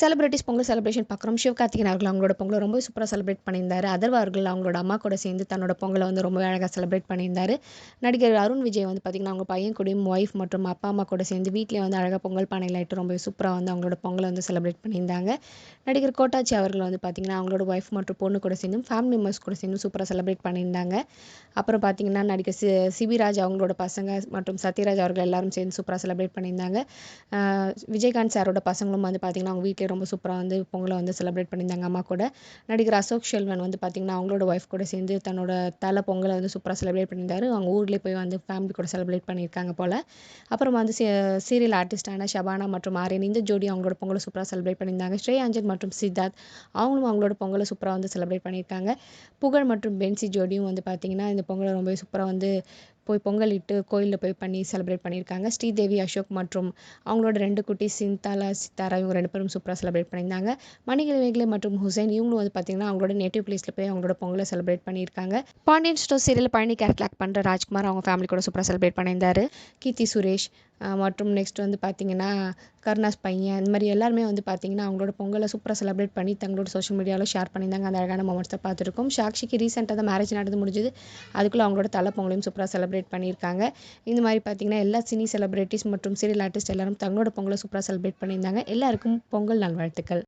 Celebrities Pongal celebration பார்க்குறோம். சிவகார்த்திகேயன் அவர்கள் அவங்களோட பொங்கலை ரொம்ப சூப்பராக செலிப்ரேட் பண்ணியிருந்தார். அதர்வா அவர்கள் அவங்களோட அம்மா கூட சேர்ந்து தன்னோட பொங்கலை வந்து ரொம்ப அழகாக செலிப்ரேட் பண்ணியிருந்தார். நடிகர் அருண் விஜய் வந்து பார்த்திங்கன்னா அவங்க பையன் கூடயும் ஒய்ஃப் மற்றும் அப்பா அம்மா கூட சேர்ந்து வீட்டிலே வந்து அழகாக பொங்கல் பானையில் இட்டு ரொம்ப சூப்பராக வந்து அவங்களோட பொங்கலை வந்து செலிப்ரேட் பண்ணியிருந்தாங்க. நடிகர் கோட்டாச்சி அவர்கள் வந்து பார்த்திங்கன்னா அவங்களோட ஒய்ஃப் மற்றும் பொண்ணு கூட சேர்ந்தும் ஃபேமிலி மெம்பர்ஸ் கூட சேர்ந்து சூப்பராக செலிப்ரேட் பண்ணியிருந்தாங்க. அப்புறம் பார்த்திங்கன்னா நடிகர் சி சிபிராஜ் அவங்களோட பசங்க மற்றும் சத்யராஜ் அவர்கள் எல்லாரும் சேர்ந்து சூப்பராக செலிப்ரேட் பண்ணியிருந்தாங்க. விஜயகாந்த் சாரோட பசங்களும் வந்து பார்த்திங்கன்னா அவங்க வீட்டில் ரொம்ப சூப்பராக வந்து பொங்கலை வந்து செலிப்ரேட் பண்ணியிருந்தாங்க அம்மா கூட. நடிகர் அசோக் செல்வன் வந்து பார்த்திங்கன்னா அவங்களோட ஒய்ஃப் கூட சேர்ந்து தன்னோட தலை பொங்கலை வந்து சூப்பராக செலிப்ரேட் பண்ணியிருந்தாரு. அவங்க ஊர்லேயே போய் வந்து ஃபேமிலி கூட செலிப்ரேட் பண்ணியிருக்காங்க போல். அப்புறம் வந்து சீரியல் ஆர்டிஸ்டான ஷபானா மற்றும் ஆரியன் இந்த ஜோடி அவங்களோட பொங்கலை சூப்பராக செலிப்ரேட் பண்ணியிருந்தாங்க. ஸ்ரே அஞ்சன் மற்றும் சித்தார்த் அவங்களும் அவங்களோட பொங்கலை சூப்பராக வந்து செலிப்ரேட் பண்ணியிருக்காங்க. புகழ் மற்றும் பென்சி ஜோடியும் வந்து பார்த்திங்கன்னா இந்த பொங்கலை ரொம்ப சூப்பராக வந்து போய் பொங்கல் இட்டு கோயிலில் போய் பண்ணி செலிப்ரேட் பண்ணியிருக்காங்க. ஸ்ரீதேவி அசோக் மற்றும் அவங்களோட ரெண்டு குட்டி சிந்தாலா சித்தாரா இவங்க ரெண்டு பேரும் சூப்பராக செலிப்ரேட் பண்ணியிருந்தாங்க. மணிகள் வேகலை மற்றும் ஹுசைன் இவங்களும் வந்து பார்த்தீங்கன்னா அவங்களோட நேட்டிவ் பிளேஸில் போய் அவங்களோட பொங்கலை செலிப்ரேட் பண்ணியிருக்காங்க. Pandian store serial Palani character act பண்ணுற ராஜ்குமார் அவங்க ஃபேமிலி கூட சூப்பராக செலிப்ரேட் பண்ணியிருந்தார். கீர்த்தி சுரேஷ் மற்றும் நெக்ஸ்ட் வந்து பார்த்திங்கன்னா கருணாஸ் பையன். இந்த மாதிரி எல்லாருமே வந்து பார்த்திங்கன்னா அவங்களோட பொங்கலை சூப்பராக செலிப்ரேட் பண்ணி தங்களோட சோஷியல் மீடியாவில் ஷேர் பண்ணியிருந்தாங்க. அந்த அழகான மொமெண்ட்ஸை பார்த்துருக்கோம். சாக்ஷிக்கு ரீசெண்டாக தான் மேரேஜ் நடந்து முடிஞ்சது. அதுக்குள்ளே அவங்களோட தலை பொங்கலையும் சூப்பராக செலிப்ரேட் பண்ணியிருக்காங்க. இந்த மாதிரி பார்த்திங்கன்னா எல்லா சினி செலிப்ரிட்டிஸ் மற்றும் சீரியல் ஆர்டிஸ்ட் எல்லாரும் தங்களோட பொங்கலை சூப்பராக செலிப்ரேட் பண்ணியிருந்தாங்க. எல்லாருக்கும் பொங்கல் நல்வாழ்த்துக்கள்.